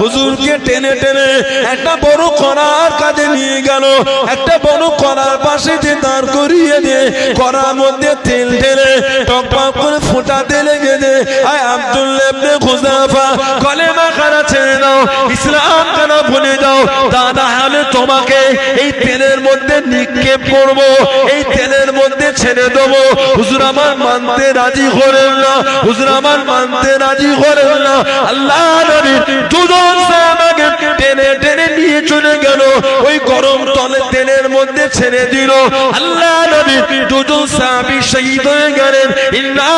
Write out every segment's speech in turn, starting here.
হুজুরকে টেনে টেনে একটা বড় করার কাজে নিয়ে গেল। একটা বড় করার পাশে যে দাঁড় করিয়ে দিয়ে করার মধ্যে তেল ঢেলে টক দাও, ইসলাম খানা ভুলে তা না হলে তোমাকে এই তেলের মধ্যে নিক্ষেপ করব, এই তেলের মধ্যে ছেড়ে দেবো। হুজুর, আমার মানতে রাজি করেন না। হুজুর, আমার মানতে রাজি করেন না। আল্লাহ টেনে টেনে নিয়ে চলে গেল। ওই গরম তলে তেলের মধ্যে ছেড়ে দিল। আল্লাহ নবী দুজন সাহাবী শহীদ হয়ে গেলেন। ইন্না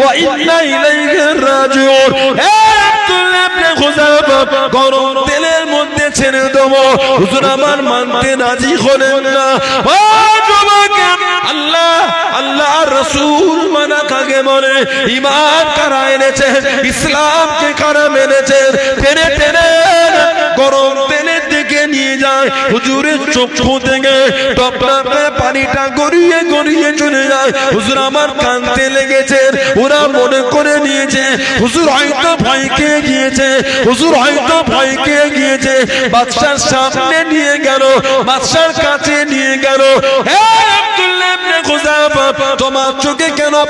ওয়া ইন্না ইলাইহি রাজিউন। গরম তেলের মধ্যে ছেড়ে দেবো। হুজুর আমার মানতে রাজি না। আল্লাহ আল্লাহ রসুল মানা কাকে বলে? ইমান কারা এনেছে? ইসলামকে কারা মেনেছে? টেনে টেনে গরম নিয়ে যায়, হুজুরের চক্ষু থেকে টপ টপ পানিটা গড়িয়ে গড়িয়ে চলে যায়। হুজুর আমার কানতে লেগেছে, ওরা মনে করে নিয়েছে, হুজুর হয়তো খেয়ে গিয়েছে, হুজুর হয়তো খেয়ে গিয়েছে। বাদশার সামনে নিয়ে গেল, বাদশার কাছে নিয়ে গেল হে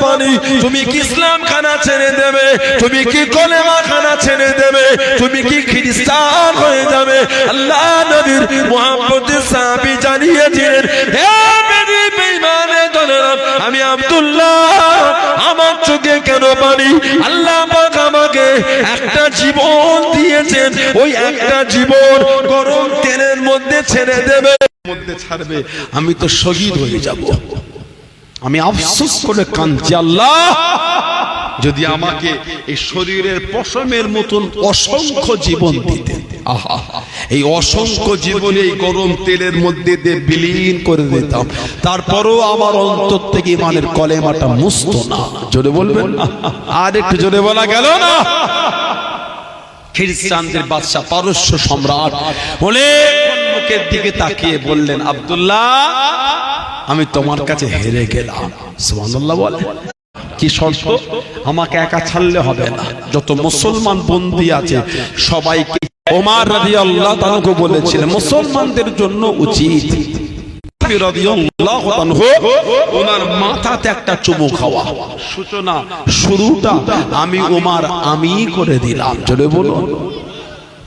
পানি। তুমি কি ইসলাম খানা ছেড়ে দেবে? তুমি কি কলেমা খানা ছেড়ে দেবে? তুমি কি খ্রিস্টান হয়ে যাবে? আল্লাহ নবীর মুহাম্মদের সাহাবী জানিয়েছিলেন আমি আব্দুল্লাহ, আমার চোখে কেন পানি? আল্লাহ পাক আমাকে একটা জীবন দিয়েছেন। ওই একটা জীবন গরম তেলের মধ্যে ছেড়ে দেবে। মধ্যে ছাড়বে। আমি তো শহীদ হয়ে যাব। আমি আফসোস করে কাঁদছি, আল্লাহ! যদি আমাকে এই শরীরের পশমের মতন অসংখ্য জীবন আহা! এই অসংখ্য জীবনে এই গরম তেলের মধ্যে দিয়ে বিলীন করে দিতাম। তারপরও আমার অন্তর থেকে ইমানের কলেমাটা মুস্ত না। জোরে বলবেন আর একটু জোরে বলা গেল না? খ্রিস্টানদের বাদশাহ, পারস্য সম্রাট বলে দিকে তাকিয়ে বললেন, আব্দুল্লাহ আমি তোমার কাছে হেরে গেলাম। সুবহানাল্লাহ বলে। কি শর্ত? আমাকে একা ছাড়লে হবে না। যত মুসলমান বন্দী আছে, সবাইকে ওমার রাদিয়াল্লাহু তাআলাকে বলেছিলেন, মুসলমানদের জন্য উচিত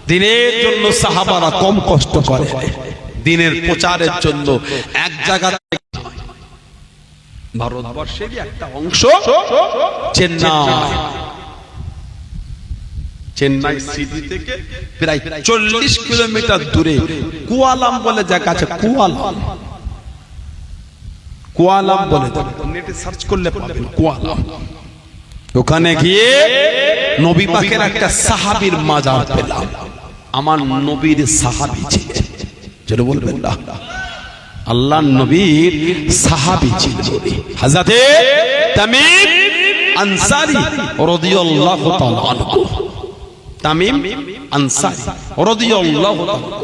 দিনের জন্য সাহাবারা কম কষ্ট করে। দিনের প্রচারের জন্য এক জায়গা। ভারতবর্ষেরই একটা অংশ চেন্নাই। চেন্নাই সিটি থেকে প্রায় চল্লিশ কিলোমিটার দূরে কুয়ালাম বলে জায়গা আছে, কুয়ালাম। কুয়ালাম বলে নেটে সার্চ করলে পাবেন কুয়ালাম। ওখানে গিয়ে নবী পাকের একটা সাহাবীর মাজার পেলাম। আমার নবীর সাহাবী ছিলেন। যেটা বলবেন না। আল্লাহ নবীর সাহাবী ছিলেন হযরতে তামিম আনসারী রাদিয়াল্লাহু তাআলা তামিম আনসারী রাদিয়াল্লাহু তাআলা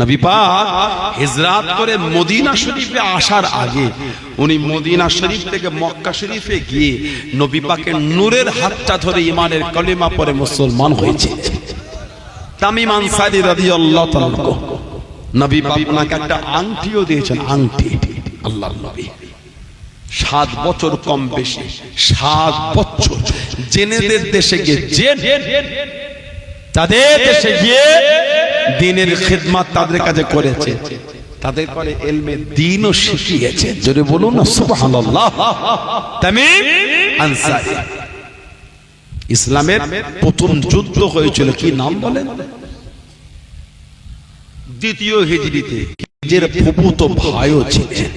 নবী পাক হিজরাত করে মদিনা শরীফে আসার আগে উনি মদিনা শরীফ থেকে মক্কা শরীফে গিয়ে নবী পাকের নূরের হাতটা ধরে ইমানের কলিমা পরে মুসলমান হয়েছে। তামিম আনসারী রাদিয়াল্লাহু তাআলা। নবী ওনাকে একটা আংটিও দিয়েছেন, আংটি। আল্লাহর নবী। সাত বছর কম বেশি, সাত বছর। জেনেদের দেশে গিয়ে তাদের দেশে গিয়ে দিনের খিদমাত তাদের কাছে করেছে। তাদের পরে এলমে দিনও শিখিয়েছে। যদি বলুন না আনসারী। ইসলামের প্রথম যুদ্ধ হয়েছিল কি নাম বলেন? দ্বিতীয় হিজড়িতে নিজের ফুপুত ভাইও ছিলেন।